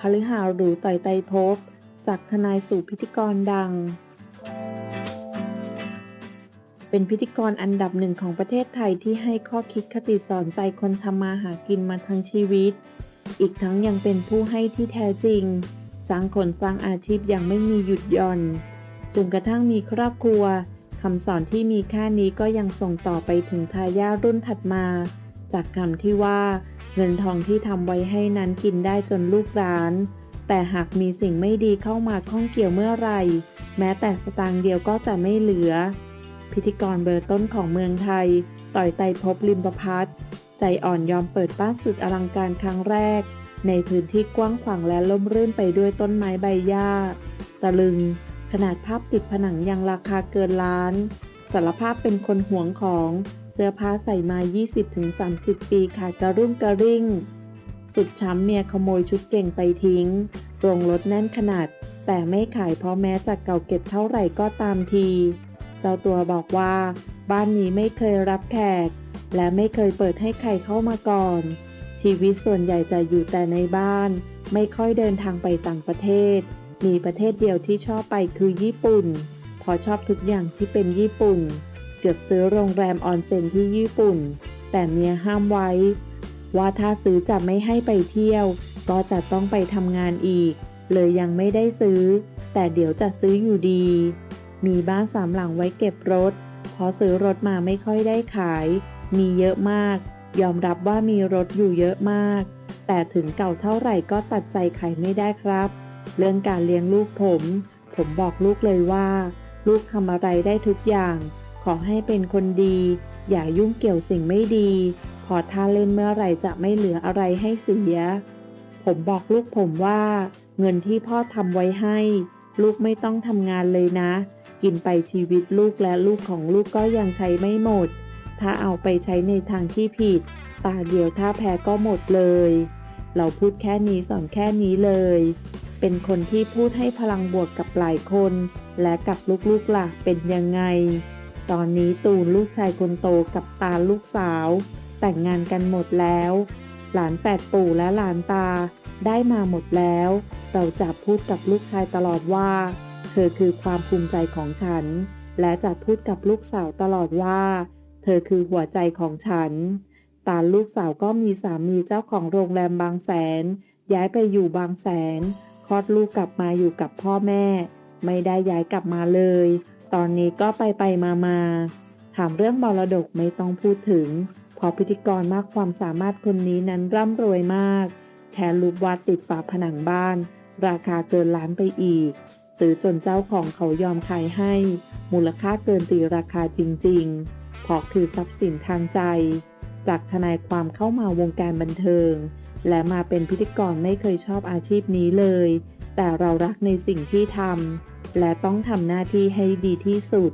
คฤหาสน์หรูต่อยไตรภพจากทนายสู่พิธีกรดัง เป็นพิธีกรอันดับหนึ่งของประเทศไทยที่ให้ข้อคิดคติสอนใจคนทำมาหากินมาทั้งชีวิต อีกทั้งยังเป็นผู้ให้ที่แท้จริง สร้างคนสร้างอาชีพอย่างไม่มีหยุดหย่อน จนกระทั่งมีครอบครัว คำสอนที่มีค่านี้ก็ยังส่งต่อไปถึงทายาทรุ่นถัดมา จากคำที่ว่า เงินทองที่ทำไว้ให้นั้นกินได้จนลูกร้าน แต่หากมีสิ่งไม่ดีเข้ามาข้องเกี่ยวเมื่อไรแม้แต่สตางค์เดียวก็จะไม่เหลือ พิธีกรเบอร์ต้นของเมืองไทย ต่อยไตรภพลิมประพัฒใจอ่อนยอมเปิดบ้านสุดอลังการครั้งแรก ในพื้นที่กว้างขวางและล่มรื่นไปด้วยต้นไม้ใบหญ้า ตะลึง ขนาดภาพติดผนังยังราคาเกินล้าน สารภาพเป็นคนหวงของเสื้อผ้าใส่มา 20-30 ปีขาดกระรุ่งกระริ่ง สุดช้ำเมียขโมยชุดเก่งไปทิ้งโรงรถแน่นขนาด แต่ไม่ขายเพราะแม้จะเก่าเก็บเท่าไหร่ก็ตามที เจ้าตัวบอกว่า บ้านนี้ไม่เคยรับแขก และไม่เคยเปิดให้ใครเข้ามาก่อน ชีวิตส่วนใหญ่จะอยู่แต่ในบ้าน ไม่ค่อยเดินทางไปต่างประเทศ มีประเทศเดียวที่ชอบไปคือญี่ปุ่นเพอชอบทุกอย่างที่เป็นญี่ปุ่น เกือบซื้อโรงแรมออนเซ็นที่ญี่ปุ่น แต่เมียห้ามไว้ ว่าถ้าซื้อจะไม่ให้ไปเที่ยว ก็จะต้องไปทำงานอีก เลยยังไม่ได้ซื้อ แต่เดี๋ยวจะซื้ออยู่ดี มีบ้านสามหลังไว้เก็บรถเพราะซื้อรถมาไม่ค่อยได้ขาย มีเยอะมาก ยอมรับว่ามีรถอยู่เยอะมาก แต่ถึงเก่าเท่าไหร่ก็ตัดใจขายไม่ได้ครับ เรื่องการเลี้ยงลูกผม ผมบอกลูกเลยว่า ลูกทำอะไรได้ทุกอย่าง ขอให้เป็นคนดี อย่ายุ่งเกี่ยวสิ่งไม่ดี พอถ้าเล่นเมื่อไหร่จะไม่เหลืออะไรให้เสีย ผมบอกลูกผมว่า เงินที่พ่อทำไว้ให้ ลูกไม่ต้องทำงานเลยนะ กินไปชีวิตลูกและลูกของลูกก็ยังใช้ไม่หมด ถ้าเอาไปใช้ในทางที่ผิด ตาเดียวถ้าแพ้ก็หมดเลย เราพูดแค่นี้สอนแค่นี้เลย เป็นคนที่พูดให้พลังบวกกับหลายคน และกับลูกๆล่ะเป็นยังไง ตอนนี้ตูนลูกชายคนโตกับตาลูกสาว แต่งงานกันหมดแล้ว หลานแฝดปู่และหลานตาได้มาหมดแล้ว เราจะพูดกับลูกชายตลอดว่า เธอคือความภูมิใจของฉัน และจะพูดกับลูกสาวตลอดว่า เธอคือหัวใจของฉัน ตาลูกสาวก็มีสามีเจ้าของโรงแรมบางแสน ย้ายไปอยู่บางแสน ลอดลูกกลับมาอยู่กับพ่อแม่ ไม่ได้ย้ายกลับมาเลย ตอนนี้ก็ไปไปมามาถามเรื่องมรดกไม่ต้องพูดถึงเพราะพิธีกรมากความสามารถคนนี้นั้นร่ำรวยมากแทนรูปวาดติดฝาผนังบ้าน ราคาเกินล้านไปอีกหรือจนเจ้าของเขายอมขายให้ มูลค่าเกินตีราคาจริงๆเพราะคือทรัพย์สินทางใจ จากทนายความเข้ามาวงการบันเทิง และมาเป็นพิธีกรไม่เคยชอบอาชีพนี้เลย แต่เรารักในสิ่งที่ทำและต้องทำหน้าที่ให้ดีที่สุด